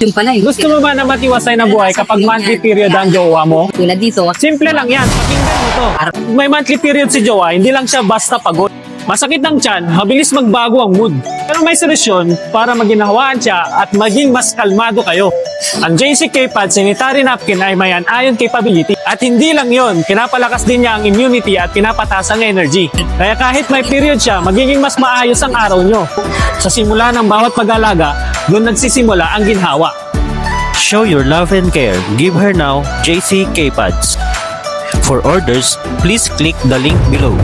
Yung pala eh. Gusto mo ba na matiwasay na buhay kapag monthly period ang jowa mo? Tulad dito, Simple lang yan. Pakinggan mo to. May monthly period si jowa, hindi lang siya basta pagod. Masakit ang tiyan, mabilis magbago ang mood. Pero may solusyon para maginahawaan siya at maging mas kalmado kayo. Ang JCK Pad Sanitary Napkin ay may ion capability. At hindi lang yon, pinapalakas din niya ang immunity at pinapataas ang energy. Kaya kahit may period siya, magiging mas maayos ang araw nyo. Sa simula ng bawat pag-alaga, doon nagsisimula ang ginhawa. Show your love and care. Give her now JC K-Pads. For orders, please click the link below.